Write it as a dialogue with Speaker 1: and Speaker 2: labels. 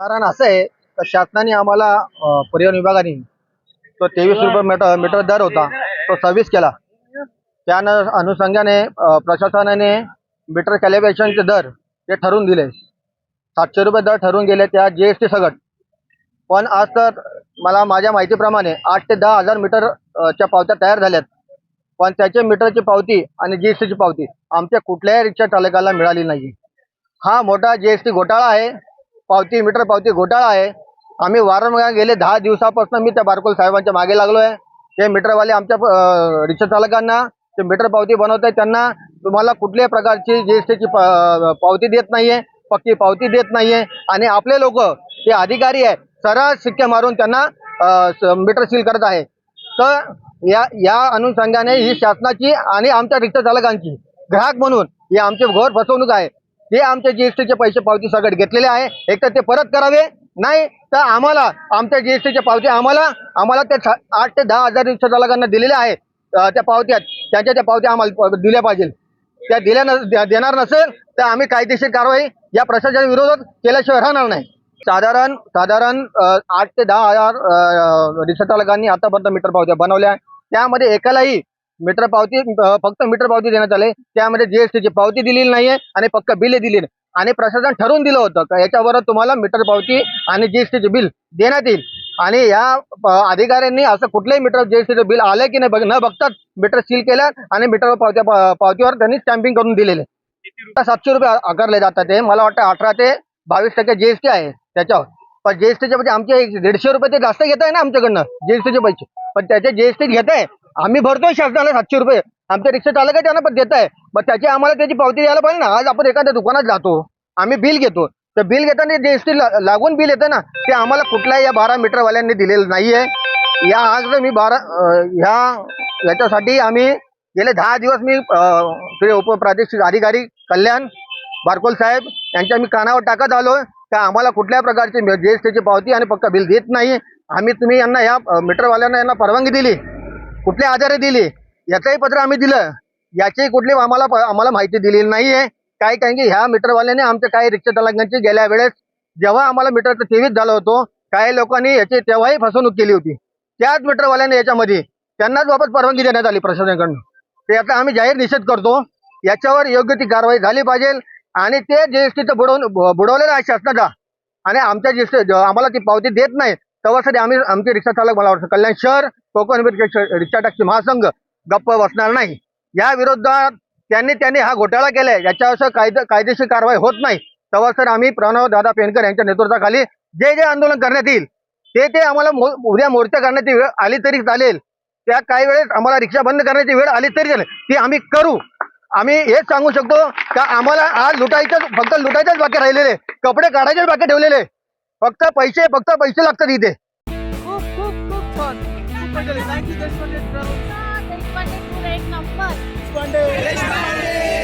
Speaker 1: कारण असं आहे तर शासनाने आम्हाला परिवहन विभागाने तो तेवीस रुपये मीटर मीटर दर होता तो सव्वीस केला. त्या अनुषंगाने प्रशासनाने मीटर कॅलिब्रेशनचे दर ते ठरवून दिले. सातशे रुपये दर ठरवून गेले त्या जी एस टी सगट पण आज तर मला माझ्या माहितीप्रमाणे आठ ते दहा हजार मीटर च्या पावत्या तयार झाल्यात. पण त्याचे मीटरची पावती आणि जी एस टीची पावती आमच्या कुठल्याही रिक्षा चालकाला मिळाली नाही हा मोठा जी एस टी घोटाळा आहे. पावती मीटर पावती घोटाळा आहे. आम्ही वारंवार गेले दहा दिवसापासून मी त्या बारकोल साहेबांच्या मागे लागलो आहे ते मीटरवाले आमच्या रिक्षा चालकांना ते मीटर पावती बनवत आहे त्यांना. तुम्हाला कुठल्याही प्रकारची जी एस टीची पावती देत नाहीये पक्की पावती देत नाहीये. आणि आपले लोक ते अधिकारी आहे सरळ शिक्के मारून त्यांना मीटर सील करत आहे. तर या या अनुषंगाने ही शासनाची आणि आमच्या रिक्षा चालकांची ग्राहक म्हणून ही आमची घोर फसवणूक आहे. ते आमच्या जीएसटीचे पैसे पावती सगळं घेतलेले आहे एक तर ते परत करावे. नाही तर आम्हाला आमच्या जीएसटीच्या पावती आम्हाला आम्हाला ते आठ ते दहा हजार रिक्षा चालकांना दिलेल्या आहे त्या पावत्या त्यांच्या त्या पावत्या आम्हाला दिल्या पाहिजे. त्या दिल्या न देणार नसेल तर आम्ही कायदेशीर कारवाई या प्रशासनाच्या विरोधात केल्याशिवाय राहणार नाही. साधारण साधारण आठ ते दहा हजार रिक्षा चालकांनी आतापर्यंत मीटर पावत्या बनवल्या. त्यामध्ये एकालाही मीटर पावती फक्त मीटर पावती देण्यात आले. त्यामध्ये जीएसटीची पावती दिलेली नाहीये आणि पक्क बिल दिली. आणि प्रशासन ठरवून दिलं होतं याच्यावर तुम्हाला मीटर पावती आणि जीएसटीचे बिल देण्यात येईल. आणि या अधिकाऱ्यांनी असं कुठलंही मीटर जीएसटीचं बिल आलं की नाही बघ न बघताच मीटर सील केलं आणि मीटर पावत्या पावतीवर त्यांनी स्टॅम्पिंग करून दिलेले सातशे रुपये आकारले जातात ते मला वाटतं अठरा ते बावीस टक्के जीएसटी आहे त्याच्यावर. पण जीएसटीचे म्हणजे आमचे दीडशे रुपये ते जास्त घेत आहे ना आमच्याकडनं जीएसटीचे पैसे. पण त्याचे जीएसटी घेत आहे आम्ही भरतोय शासनाला सातशे रुपये. आमच्या रिक्षा चालक आहे त्यांना पण देत आहे मग त्याची आम्हाला त्याची पावती द्यायला पाहिजे ना. आज आपण एखाद्या दुकानात जातो. आम्ही बिल घेतो. तर बिल घेताना जी एस टी लागून बिल येतं ना ते आम्हाला कुठल्याही या बारा मीटरवाल्यांनी दिलेलं नाहीये. या आज मी बारा ह्या याच्यासाठी आम्ही गेले दहा दिवस मी अं, उपप्रादेशिक अधिकारी कल्याण बारकोल साहेब यांच्या मी कानावर टाकत आलो. का आम्हाला कुठल्या प्रकारची जी एस टीची पावती आणि पक्का बिल देत नाही. आम्ही तुम्ही यांना या मीटरवाल्यांना यांना परवानगी दिली. कुठले आजारे दिली? याचंही पत्र आम्ही दिलं. याची कुठली आम्हाला आम्हाला माहिती दिलेली नाहीये. काय कारण की ह्या मीटरवाल्याने आमच्या काही रिक्षा चालकांची गेल्या वेळेस जेव्हा आम्हाला मीटरचं तेवीस झालं होतं काही लोकांनी याची तेव्हाही फसवणूक केली होती. त्याच मीटरवाल्याने याच्यामध्ये त्यांनाच वापस परवानगी देण्यात आली प्रशासनाकडून. तर याचा आम्ही जाहीर निषेध करतो. याच्यावर योग्य ती कारवाई झाली पाहिजे आणि ते जीएसटीचं बुडवून बुडवलेलं आहे शासनाचा आणि आमच्या जीएसटी आम्हाला ती पावती देत नाही तेव्हासाठी आम्ही आमचे रिक्षा चालक मला वाटतं कल्याण शहर कोकण रिक्षा रिक्षा टॅक्सी महासंघ गप्प बसणार नाही. या विरोधात त्यांनी त्यांनी हा घोटाळा केलाय. याच्यावर कायदा कायदेशीर कारवाई होत नाही. तेव्हा सर आम्ही प्रणव दादा पेनकर यांच्या नेतृत्वाखाली जे जे आंदोलन करण्यात येईल ते ते आम्हाला मो- उद्या मोर्चा करण्याची वेळ आली तरी चालेल. त्या काही वेळेस आम्हाला रिक्षा बंद करण्याची वेळ आली तरी चालेल. ती आम्ही करू. आम्ही हेच सांगू शकतो का आम्हाला आज लुटायचं फक्त लुटायचेच बाकी राहिलेले. कपडे काढायचेच बाकी ठेवलेले. फक्त पैसे फक्त पैसे लागतात इथे.
Speaker 2: Thank you, Deshpande. Thank you, Deshpande. Thank
Speaker 3: you, Deshpande. Thank you,
Speaker 2: Deshpande.